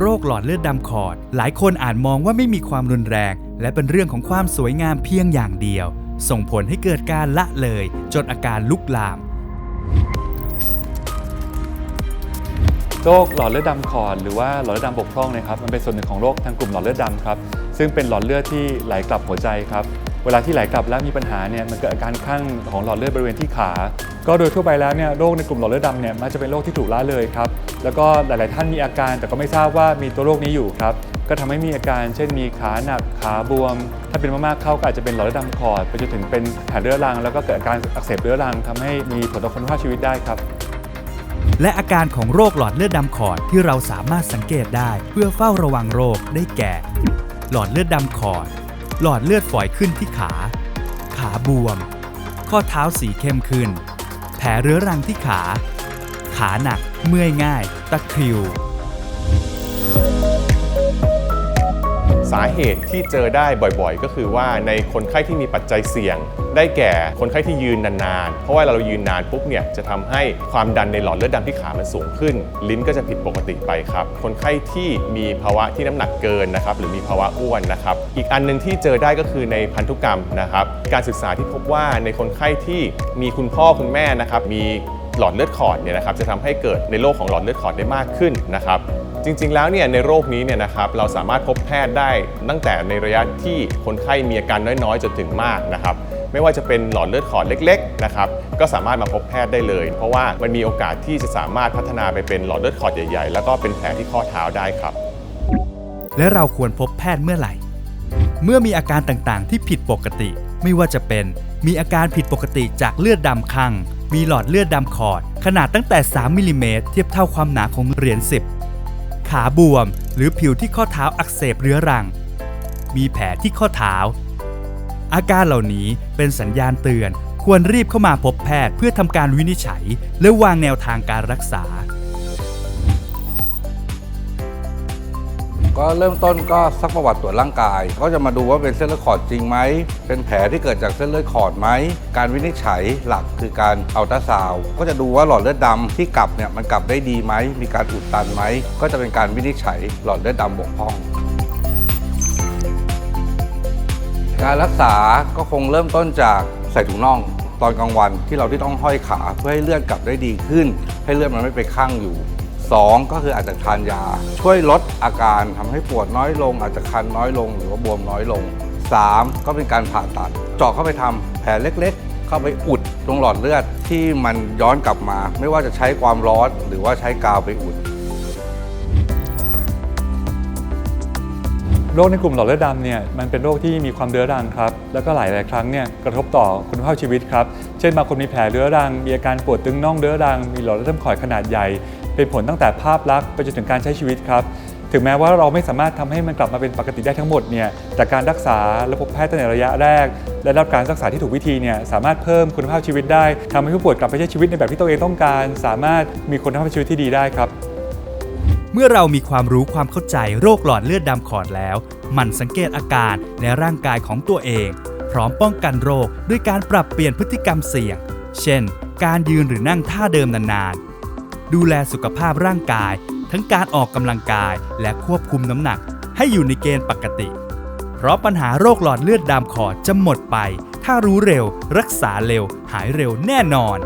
โรคหลอดเลือดดำขอด หลายคนอาจมองว่าไม่มีความรุนแรง และเป็นเรื่องของความสวยงามเพียงอย่างเดียว ส่งผลให้เกิดการละเลยจนอาการลุกลาม โรคหลอดเลือดดำขอดหรือว่าหลอดเลือดดำบกพร่องนะครับมันเป็นส่วนหนึ่งของโรคทางกลุ่มหลอดเลือดดำครับซึ่งเป็นหลอดเลือดที่ไหลกลับหัวใจครับ วลาที่ไหลกลับแล้วมีปัญหาเนี่ยมันเกิดอาการคลั่งของหลอดเลือดบริเวณที่ขา ก็โดยทั่วไปแล้วเนี่ยโรคในกลุ่มหลอดเลือดดำเนี่ยมักจะเป็นโรคที่ถูกละเลยครับแล้วก็หลาย ๆ ท่านมีอาการแต่ก็ไม่ทราบว่ามีตัวโรคนี้อยู่ครับก็ทำให้มีอาการเช่นมีขาหนักขาบวม ถ้าเป็นมากๆเข้าก็อาจจะเป็นหลอดเลือดดำขอดไปจนถึงเป็นแผลเรื้อรัง แล้วก็เกิดอาการอักเสบเรื้อรังทำให้มีผลต่อคุณภาพชีวิตได้ครับและอาการของโรคหลอดเลือดดำขอดที่เราสามารถสังเกตได้ เพื่อเฝ้าระวังโรคได้แก่ หลอดเลือดดำขอด หลอดเลือดฝอยขึ้นที่ขา ขาบวม ข้อเท้าสีเข้มขึ้น แผลเรื้อรังที่ขา ขาหนัก เมื่อยง่าย ตะคริว สาเหตุที่เจอได้บ่อยๆ ก็คือว่าในคนไข้ที่มีปัจจัยเสี่ยง ได้แก่คนไข้ที่ยืนนานๆ เพราะว่าเรายืนนานปุ๊บเนี่ยจะทำให้ความดันในหลอดเลือดดำที่ขามันสูงขึ้น ลิ้นก็จะผิดปกติไปครับ คนไข้ที่มีภาวะที่น้ำหนักเกินนะครับหรือมีภาวะอ้วนนะครับ อีกอันหนึงที่เจอได้ก็คือในพันธุกรรมนะครับ การศึกษาที่พบว่าในคนไข้ที่มีคุณพ่อคุณแม่นะครับมีหลอดเลือดขอดเนี่ยนะครับจะทำให้เกิดในโรคของหลอดเลือดขอดได้มากขึ้นนะครับ จริง ๆ แล้วเนี่ยในโรคนี้เนี่ยนะครับเราสามารถพบแพทย์ได้ตั้งแต่ในระยะที่คนไข้มีอาการน้อยๆจนถึงมากนะครับไม่ว่าจะเป็นหลอดเลือดขอดเล็กๆนะครับก็สามารถมาพบแพทย์ได้เลย เพราะว่ามันมีโอกาสที่จะสามารถพัฒนาไปเป็นหลอดเลือดขอดใหญ่ๆ แล้วก็เป็นแผลที่ข้อเท้าได้ครับ และเราควรพบแพทย์เมื่อไหร่ เมื่อมีอาการต่างๆ ที่ผิดปกติ ไม่ว่าจะเป็น มีอาการผิดปกติจากเลือดดำคั่งมีหลอดเลือดดำขอด ขนาดตั้งแต่ 3มิลลิเมตรเทียบเท่าความหนาของเหรียญ10 ขาบวม หรือผิวที่ข้อเท้าอักเสบเรื้อรัง มีแผลที่ข้อเท้า อาการเหล่านี้เป็นสัญญาณเตือน ควรรีบเข้ามาพบแพทย์เพื่อทำการวินิจฉัย และวางแนวทางการรักษา ก็เริ่มต้นก็ซักประวัติตรวจร่างกาย ก็จะมาดูว่าเป็นเส้นเลือดขอดจริงไหม เป็นแผลที่เกิดจากเส้นเลือดขอดไหม การวินิจฉัยหลักคือการอัลตราซาวก็จะดูว่าหลอดเลือดดำที่กลับเนี่ยมันกลับได้ดีไหม มีการอุดตันไหม ก็จะเป็นการวินิจฉัยหลอดเลือดดำบกพร่องการรักษาก็คงเริ่มต้นจากใส่ถุงน่องตอนกลางวันที่เราที่ต้องห้อยขาเพื่อให้เลือดกลับได้ดีขึ้น ให้เลือดมันไม่ไปข้างอยู่ 2 ก็คืออาจจะทานยา ช่วยลดอาการทำให้ปวดน้อยลง อาจจะคันน้อยลง หรือว่าบวมน้อยลง 3 ก็เป็นการผ่าตัดเจาะเข้าไปทำแผลเล็กๆ เข้าไปอุดตรงหลอดเลือดที่มันย้อนกลับมา ไม่ว่าจะใช้ความร้อนหรือว่าใช้กาวไปอุดโรคในกลุ่มหลอดเลือดดำเนี่ยมันเป็นโรคที่มีความเรื้อรังครับแล้วก็หลายหลายครั้งเนี่ยกระทบต่อคุณภาพชีวิตครับเช่นบางคนมีแผลเรื้อรัง มีอาการปวดตึงน่องเรื้อรัง มีหลอดเลือดดำขอดขนาดใหญ่ เป็นผลตั้งแต่ภาพลักษณ์ไปจนถึงการใช้ชีวิตครับ ถึงแม้ว่าเราไม่สามารถทำให้มันกลับมาเป็นปกติได้ทั้งหมดเนี่ยแต่การรักษาและพบแพทย์ตั้งแต่ระยะแรก และรับการรักษาที่ถูกวิธีเนี่ยสามารถเพิ่มคุณภาพชีวิตได้ทำให้ผู้ป่วยกลับไปใช้ชีวิตในแบบที่ตัวเองต้องการ สามารถมีคุณภาพชีวิตที่ดีได้ครับเมื่อเรามีความรู้ความเข้าใจโรคหลอดเลือดดำขอดแล้ว มันสังเกตอาการในร่างกายของตัวเอง พร้อมป้องกันโรคด้วยการปรับเปลี่ยนพฤติกรรมเสี่ยง เช่น การยืนหรือนั่งท่าเดิมนานๆ ดูแลสุขภาพร่างกาย ทั้งการออกกำลังกายและควบคุมน้ำหนัก ให้อยู่ในเกณฑ์ปกติ เพราะปัญหาโรคหลอดเลือดดำขอดจะหมดไป ถ้ารู้เร็ว รักษาเร็ว หายเร็วแน่นอน